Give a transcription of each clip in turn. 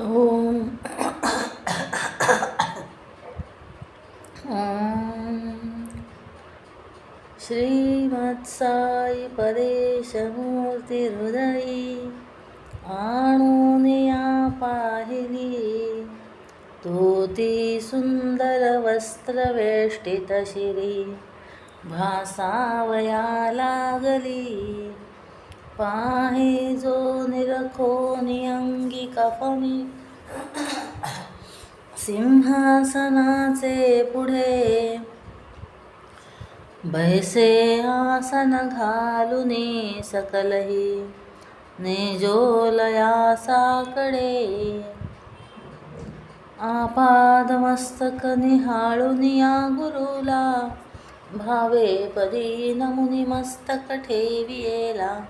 ओम। श्रीमत्साई परेशमूर्तिहृदयी आणून या पाहिली। तो ती सुंदर वस्त्रवेष्टितशिरी भासावया लागली। पाहे जो निरखो अंगी कफनी। सिंहासनाचे पुढे। बैसे आसन घालुनी सकलही। निजोलया साकडे आपादमस्तक निहाळुनिया गुरुला। भावे पदी नमुनी मस्तक ठेवियेला।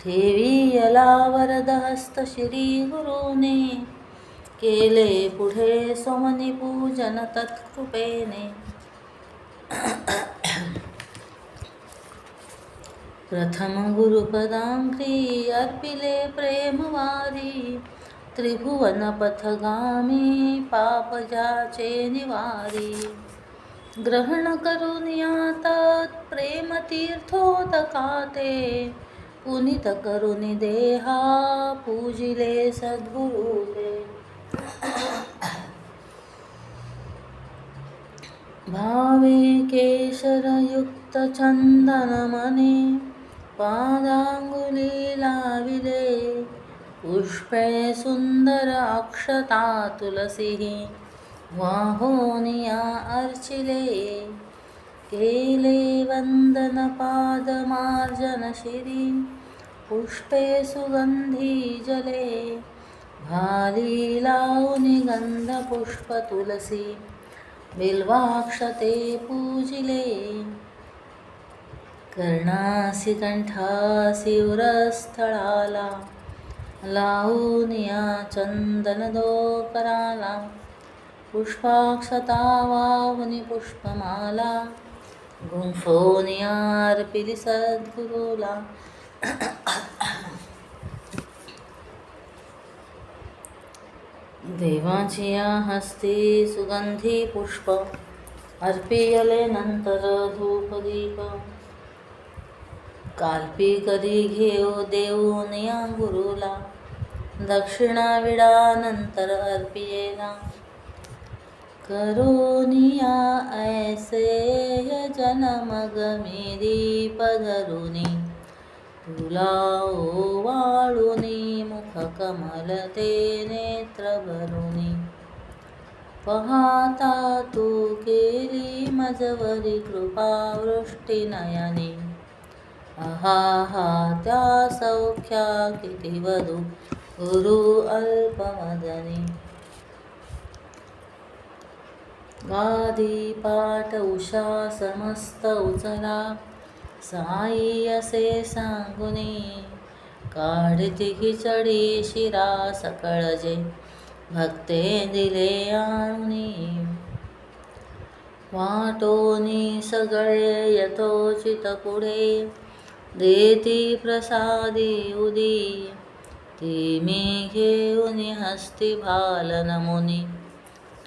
ठेवियला वरद हस्त श्री गुरुने. केले पुढे सोमनी पूजन तत्कृपेने. प्रथम गुरुपदांघ्री अर्पिले प्रेमवारी. त्रिभुवन पथगामी पापजाचे निवारी. ग्रहण करून यातात प्रेमतीर्थोदकाते. पुनित करुनि देहा पूजिले सद्गुरुले. भावे केशरयुक्त चंदनमने पादांगुली लाविले. पुष्पे सुंदर अक्षता तुलसी वाहोनिया अर्चिले. केले वंदन पादमार्जन शिरी पुष्पे सुगंधी जले भाली लावूनि गंध पुष्प तुलसी बिल्वाक्षते पूजिले. कर्णासि कंठासि उरस्थळाला लावूनिया चंदनदो पुष्पाक्षता वाहुनी पुष्पमाला गुंफोनियार्पिली सद्गुरुला देवाची या हस्ती सुगंधी पुष्प अर्पियले नंतर धूपदीप कालपी करी घेऊ देऊन या गुरुला दक्षिणा विडा नंतर अर्पियेला। करोनिया ऐसे यजन मग मेरी पधरुनी तुला वाळुनी मुख कमल ते नेत्र भरुनी। पहाता तू केली मजवरी कृपा वृष्टी नयनी। आहा हा त्या सौख्या किती वधू गुरु अल्पमदनी वादी पाठ उषा समस्त उचला. साई असे सांगुनी काढती खिचडी शिरा सकळजे भक्ते दिले आणुनी. वाटोनी सगळे यथोचित पुढे. देती प्रसादी उदी. ती मी घेऊनी हस्ती भाल नमुनी.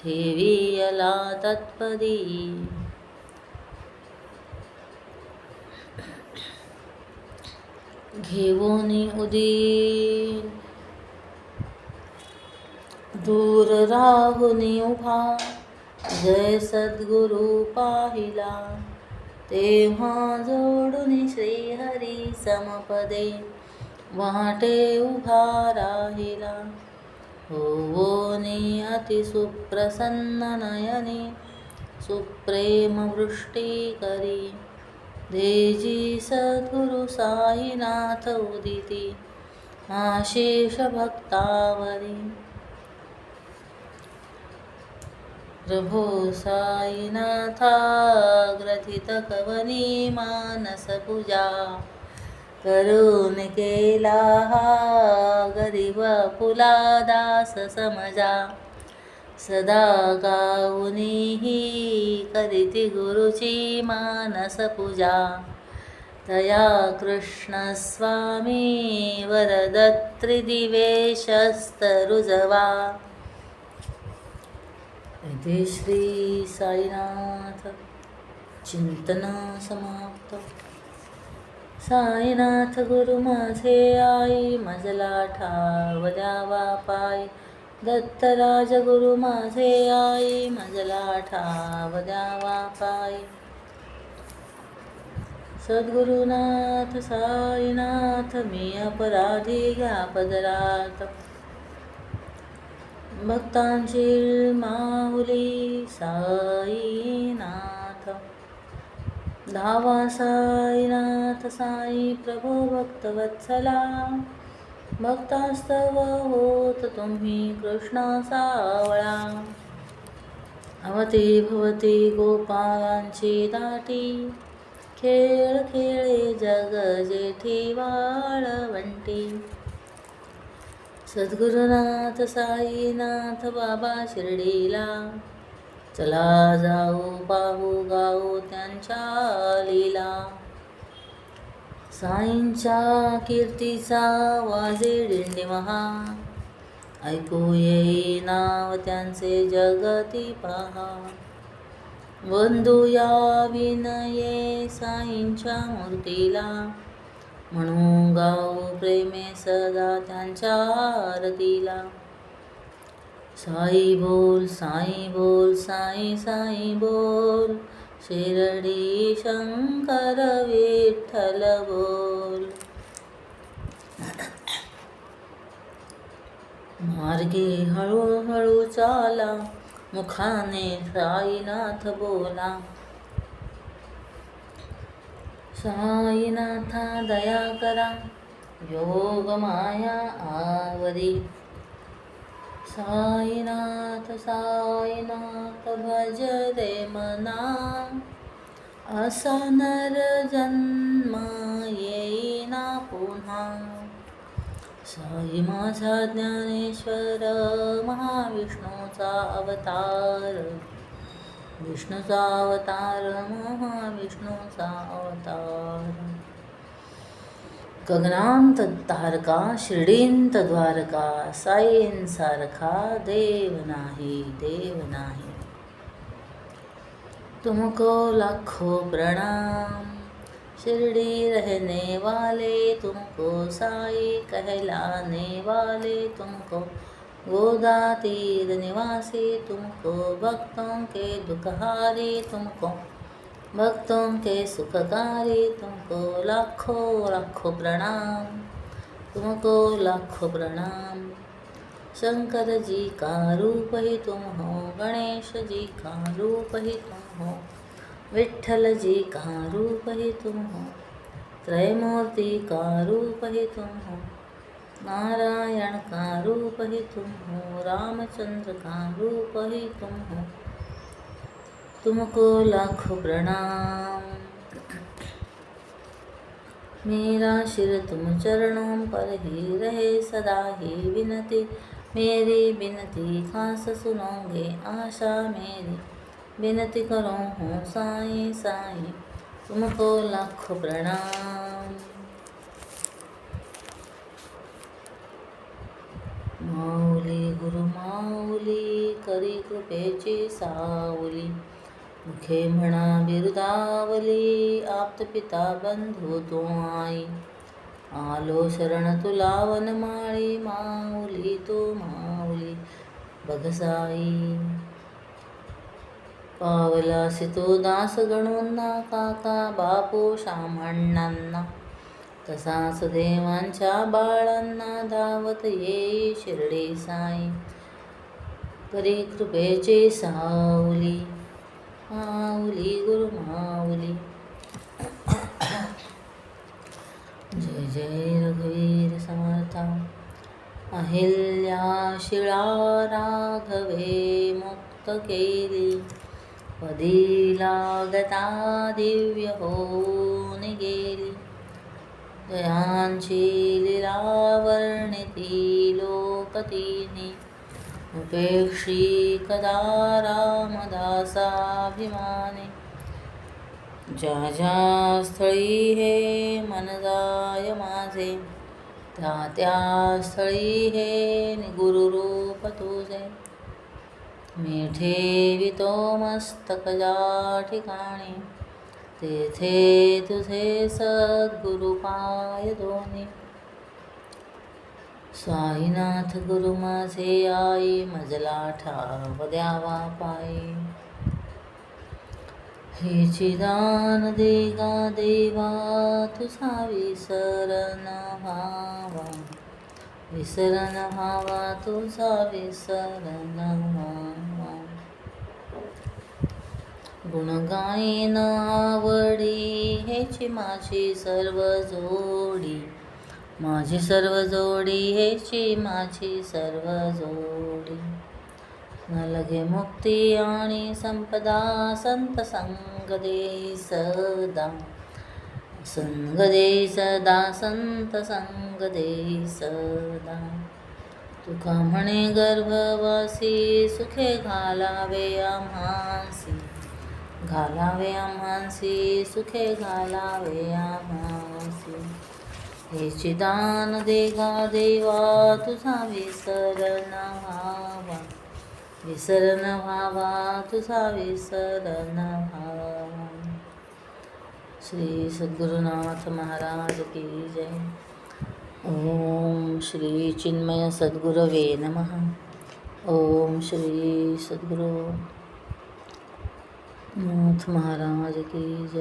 ठेवियला तत्पदी. घेऊनी उदी. दूर राहुनी उभा. जय सद्गुरु पाहिला. तेव्हा जोडून श्रीहरी समपदे. वाटे उभा राहिला. होवोनी अतिसुप्रसन्न नयनी सुप्रेम वृष्टी देजी सद्गुरु साईनाथ उदिती आशेष भक्तावरी प्रभो साईनाथा ग्रथित कवनी हरिव फुला दास समजा. सदा गाऊनीही करीती गुरुची मानस पूजा. तया कृष्णस्वामी वरदत्रिदिवेशस्तरुजवा इति श्री साईनाथ. चिंतन समाप्त. साईनाथ गुरु माझे आई मजला ठाव द्यावा पाय. दत्तराज गुरु माझे आई मजला ठाव द्यावा पाय. सद्गुरुनाथ साईनाथ मी अपराधी घ्या पदरात. भक्तांची माऊली साईनाथ. धावा साईनाथ साई प्रभो भक्तवत्सला भक्तास्तव होत तुम्ही कृष्णा सावळा. अवती भवती गोपालांची दाटी खेळ खेळे जग जेठी वाळवंटी. सद्गुरुनाथ साईनाथ बाबा शिर्डीला चला जाऊ पाहू गाऊ त्यांच्या लीला. साईंच्या कीर्तीचा वाजे दिंडी महा ऐकू येई नाव त्यांचे जगती पहा. बंधू या विनये साईंच्या मूर्तीला. म्हणून गाऊ प्रेमे सदा त्यांच्या आरतीला. साई बोल साई बोल साई साई बोल शिरडी शंकर विठ्ठल बोल. मार्गे हळूहळू चाला मुखाने साईनाथ बोला. साईनाथा दया करा योग माया आवरी. साईनाथ साईनाथ भज रे मना। असा नर जन्म येईना पुन्हा। साई माझा ज्ञानेश्वर महाविष्णूचा अवतार। विष्णूचा अवतार महाविष्णूचा अवतार। गगनांत तारका शिर्डींत द्वारका साईंसारखा देव नाही देव नाही। तुमको लाखो प्रणाम, शिरडी रहने वाले तुमको, साई कहलाने वाले तुमको गोदा तीर निवासी तुमको, भक्तों के दुखहारी तुमको। भक्तों के सुखकारी तुमको लाखों लाखों प्रणाम। तुमको लाखों प्रणाम। शंकर जी का रूप ही तुम हो, गणेश जी का रूप ही तुम हो, विठ्ठल जी का रूप ही तुम हो त्रयमूर्ति का रूप ही तुम हो, नारायण का रूप ही तुम हो, रामचंद्र का रूप ही तुम हो तुमको लाखों प्रणाम। मेरा शिर तुम चरणों पर ही रहे सदा ही विनती। मेरी विनती खास सुनोगे आशा मेरी। विनती करो हूँ साई साई तुमको लाखों प्रणाम। माऊली गुरु माऊली करी कृपेची सावली मुखे म्हणा बिरुदावली आप्त पिता बंधू तो आई. आलो शरण तुला वनमाळी माऊली तो माऊली बघसाई पावलासी तो दास गणूंना काका बापू श्यामण्णांना तसाच देवांच्या बाळांना धावत येई शिर्डी साई. करी कृपेची सावली. माऊली गुरु माऊली. जय जय रघुवीर समर्था. अहिल्या शिळा राघवे मुक्त केली. पदी लागता दिव्य होऊन गेली. जयांची लिलावर्णिती लोकतीने. उपेक्षी कदा रामदासाभिमाने ज्या ज्या स्थळी हे मन जाय माझे त्या त्या स्थळी हे गुरुरूप तुझे. मी ठेवितो मस्तक ज्या ठिकाणी तेथे तुझे सद्गुरु पाय दोन्ही. साईनाथ गुरु माझे आई मजला ठाव द्यावा पायी. हे चिदान देगा देवा तुझा विसरण व्हावा. विसरण व्हावा तुझा विसरण व्हावा. गुण गायन आवडी हेची माझी सर्व जोडी. माझी सर्व जोडी हेची माझी सर्व जोडी. न लगे मुक्ती आणि संपदा संत संगदे सदा। संग दे सदा संत संग दे सदा। तुका म्हणे गर्भवासी सुखे घालावे आम्हासी। घालावे आम्हासी सुखे घालावे आम्हासी। हे चिदान देगा देवा तुझा विसर व्हावा विसरण व्हावा तुझा विसरण व्हावा श्री सद्गुरुनाथ महाराज की जय। ओम श्री चिन्मय सद्गुरवे नमः। ओम श्री सद्गुरु नाथ महाराज की जय।